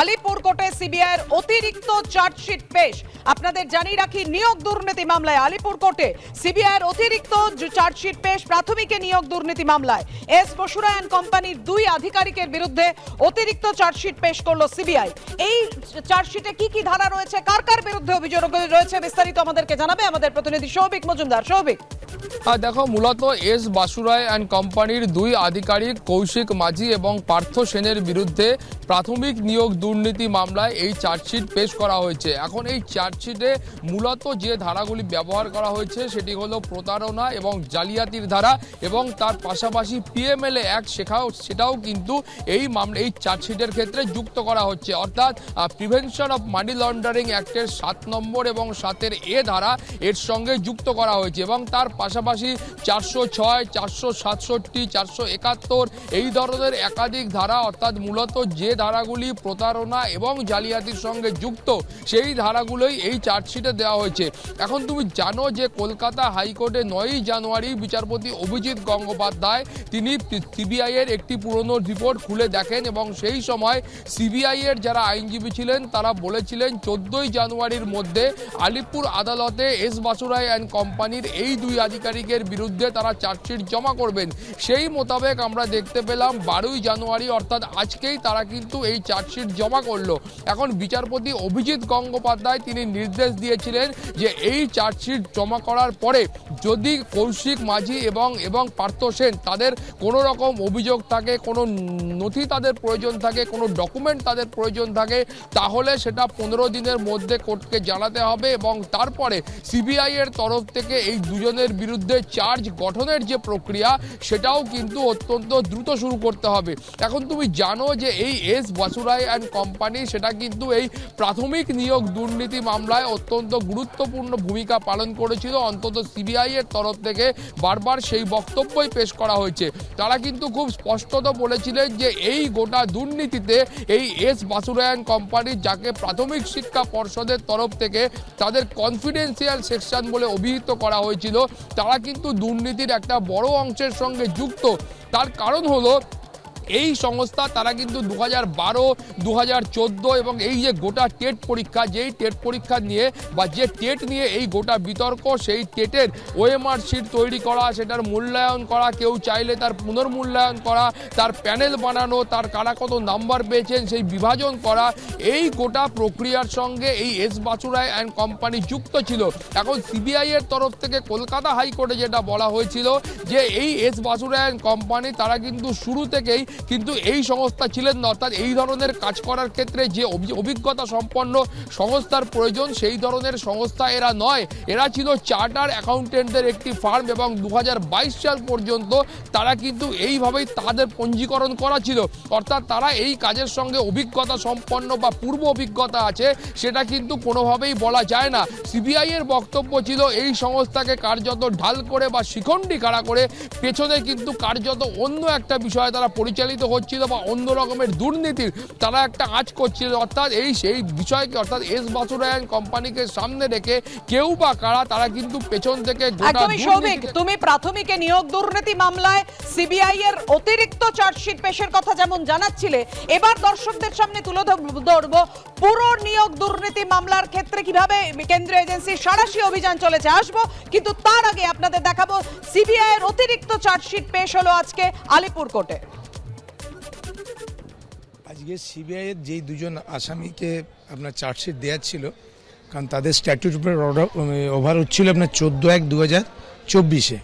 আলিপুর কোর্টে সিবিআইয়ের অতিরিক্ত চার্জশিট পেশ। আপনাদের জানিয়ে রাখি, নিয়োগ দুর্নীতি মামলায় আলিপুর কোর্টে সিবিআইয়ের অতিরিক্ত চার্জশিট পেশ, প্রাথমিকে নিয়োগ দুর্নীতি মামলায়। এস বসুরায়ন কোম্পানির দুই আধিকারিকের বিরুদ্ধে অতিরিক্ত চার্জশিট পেশ করল সিবিআই। এই চার্জশিটে কি কি ধারা রয়েছে? কার কার বিরুদ্ধে অভিযোগ রয়েছে, বিস্তারিত আমাদেরকে জানাবে আমাদের প্রতিনিধি সৌভিক মজুমদার। সৌভিক আর দেখো, মূলত এস বাসুরায় অ্যান্ড কোম্পানির দুই আধিকারিক কৌশিক মাঝি এবং পার্থ সেনের বিরুদ্ধে প্রাথমিক নিয়োগ দুর্নীতি মামলায় এই চার্জশিট পেশ করা হয়েছে। এখন এই চার্জশিটে মূলত যে ধারাগুলি ব্যবহার করা হয়েছে, সেটি হলো প্রতারণা এবং জালিয়াতির ধারা এবং তার পাশাপাশি পিএমএলএ অ্যাক্ট শেখাও সেটাও কিন্তু এই মামলা এই চার্জশিটের ক্ষেত্রে যুক্ত করা হচ্ছে। অর্থাৎ প্রিভেনশন অফ মানি লন্ডারিং অ্যাক্টের সাত নম্বর এবং সাতের এ ধারা এর সঙ্গে যুক্ত করা হয়েছে এবং তার পাশাপাশি চারশো ছয়, চারশো সাতষট্টি, চারশো একাত্তর এই ধরনের একাধিক ধারা অর্থাৎ মূলত যে ধারাগুলি প্রতারণা এবং জালিয়াতির সঙ্গে যুক্ত সেই ধারাগুলোই এই চার্জশিটে দেওয়া হয়েছে। এখন তুমি জানো যে কলকাতা হাইকোর্টে নয়ই জানুয়ারি বিচারপতি অভিজিৎ গঙ্গোপাধ্যায় তিনি সিবিআইয়ের একটি পুরনো রিপোর্ট খুলে দেখেন এবং সেই সময় সিবিআইয়ের যারা আইনজীবী ছিলেন তারা বলেছিলেন, চোদ্দই জানুয়ারির মধ্যে আলিপুর আদালতে এস বাসুরাই অ্যান্ড কোম্পানির এই দুই আধিকারিকের বিরুদ্ধে তারা চার্জশিট জমা করবেন। সেই মোতাবেক আমরা দেখতে পেলাম বারোই জানুয়ারি, অর্থাৎ আজকেই তারা কিন্তু এই চার্জশিট জমা করল। এখন বিচারপতি অভিজিৎ গঙ্গোপাধ্যায় তিনি নির্দেশ দিয়েছিলেন যে এই চার্জশিট জমা করার পরে যদি কৌশিক মাঝি এবং এবং পার্থ সেন তাদের কোনো রকম অভিযোগ থাকে, কোনো নথি তাদের প্রয়োজন থাকে, কোনো ডকুমেন্ট তাদের প্রয়োজন থাকে, তাহলে সেটা পনেরো দিনের মধ্যে কোর্টকে জানাতে হবে এবং তারপরে সিবিআই এর তরফ থেকে এই দুজনের বিরুদ্ধে চার্জ গঠনের যে প্রক্রিয়া, সেটাও কিন্তু অত্যন্ত দ্রুত শুরু করতে হবে। এখন তুমি জানো যে এই এস বাসুরাই অ্যান্ড কোম্পানি সেটা কিন্তু এই প্রাথমিক নিয়োগ দুর্নীতি মামলায় অত্যন্ত গুরুত্বপূর্ণ ভূমিকা পালন করেছিল। অন্তত সিবিআই এর তরফ থেকে বারবার সেই বক্তব্যই পেশ করা হয়েছে। তারা কিন্তু খুব স্পষ্টত বলেছিলেন যে এই গোটা দুর্নীতিতে এই এস বাসুরায়ন কোম্পানি যাকে প্রাথমিক শিক্ষা পর্ষদের তরফ থেকে তাদের কনফিডেন্সিয়াল সেকশন বলে অভিহিত করা হয়েছিল। তারা কিন্তু দুর্নীতির একটা বড় অংশের সঙ্গে যুক্ত। তার কারণ হলো এই সংস্থা তারা কিন্তু দু হাজার বারো দু হাজার চোদ্দ এবং এই যে গোটা টেট পরীক্ষা, যেই টেট পরীক্ষা নিয়ে বা যে টেট নিয়ে এই গোটা বিতর্ক, সেই টেটের ওএমআর শিট তৈরি করা, সেটার মূল্যায়ন করা, কেউ চাইলে তার পুনর্মূল্যায়ন করা, তার প্যানেল বানানো, তার কারা কত নাম্বার পেয়েছেন, সেই বিভাজন করা, এই গোটা প্রক্রিয়ার সঙ্গে এই এস বাচুরায় অ্যান্ড কোম্পানি যুক্ত ছিল। এখন সিবিআই এর তরফ থেকে কলকাতা হাইকোর্টে যেটা বলা হয়েছিল যে এই এস বাসুরায়ন কোম্পানি তারা কিন্তু শুরু থেকেই কিন্তু এই সংস্থা ছিলেন না, অর্থাৎ এই ধরনের কাজ করার ক্ষেত্রে যে অভি- অভিজ্ঞতা সম্পন্ন সংস্থার প্রয়োজন, সেই ধরনের সংস্থা এরা নয়। এরা ছিল চার্টার অ্যাকাউন্টেন্টদের একটি ফার্ম এবং দু হাজার বাইশ সাল পর্যন্ত তারা কিন্তু এইভাবেই তাদের পঞ্জীকরণ করা ছিল। অর্থাৎ তারা এই কাজের সঙ্গে অভিজ্ঞতা সম্পন্ন বা পূর্ব অভিজ্ঞতা আছে, সেটা কিন্তু কোনোভাবেই বলা যায় না। সিবিআই এর বক্তব্য ছিল, এই সংস্থাকে কার্যত ঢাল করে বা শিখণ্ডি খাড়া করে পেছনে কিন্তু কার্যত অন্য একটা বিষয়ে তারা পরিচালিত হচ্ছিল বা অন্য রকমের দুর্নীতির তারা একটা আঁচ করছিল। অর্থাৎ এই সেই বিষয়কে অর্থাৎ এস বাসুরায়ন কোম্পানিকে সামনে রেখে কেউ বা কারা তারা কিন্তু পেছন থেকে একদমই সৌভিক তুমি প্রাথমিকে নিয়োগ দুর্নীতি মামলায় সিবিআই এর অতিরিক্ত চার্জশিট পেশের কথা যেমন জানাচ্ছিলে এবার দর্শকদের সামনে তুলে ধর- ধরবো। পুরো নিয়োগ দুর্নীতি মামলার ক্ষেত্রে কীভাবে কেন্দ্রীয় এজেন্সির সারাশি অভিযান চলেছে আসব কিন্তু তার আগে আপনাদের দেখাবো সিবিআই এর অতিরিক্ত চার্জশিট পেশ হলো আজকে আলিপুর কোর্টে আজকে সিবিআইয়ের যেই দুজন আসামিকে আপনার চার্জশিট দেওয়া ছিল, কারণ তাদের স্ট্যাটিউট উপরে ওভার হচ্ছিল আপনার চোদ্দ এক দু হাজার চব্বিশে।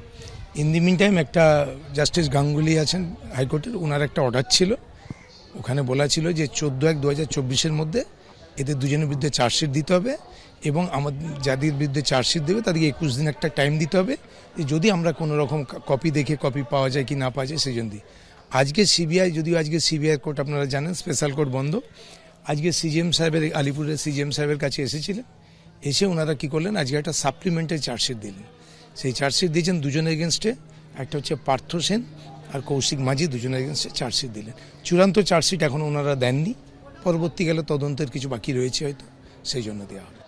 ইন দি মিন টাইম একটা জাস্টিস গাঙ্গুলি আছেন হাইকোর্টের ওনার একটা অর্ডার ছিল। ওখানে বলা ছিল যে চোদ্দ এক দু হাজার চব্বিশের মধ্যে এদের দুজনের বিরুদ্ধে চার্জশিট দিতে হবে এবং আমাদের যাদের বিরুদ্ধে চার্জশিট দেবে তাদেরকে একুশ দিন একটা টাইম দিতে হবে। যদি আমরা কোনো রকম কপি দেখে কপি পাওয়া যায় কি না পাওয়া যায়, সেই জন্য দিই। আজকে সিবিআই, যদিও আজকে সিবিআই কোর্ট আপনারা জানেন, স্পেশাল কোর্ট বন্ধ। আজকে সিজিএম সাহেবের, আলিপুরের সিজিএম সাহেবের কাছে এসেছিলেন। এসে ওনারা কি করলেন? আজকে একটা সাপ্লিমেন্টারি চার্জশিট দিলেন। সেই চার্জশিট দিয়েছেন দুজনের এগেনস্টে একটা হচ্ছে পার্থ সেন আর কৌশিক মাঝি দুজনের এগেনস্টে চার্জশিট দিলেন। চূড়ান্ত চার্জশিট এখন ওনারা দেননি। পরবর্তীকালে তদন্তের কিছু বাকি রয়েছে হয়তো, সেই জন্য দেওয়া হবে।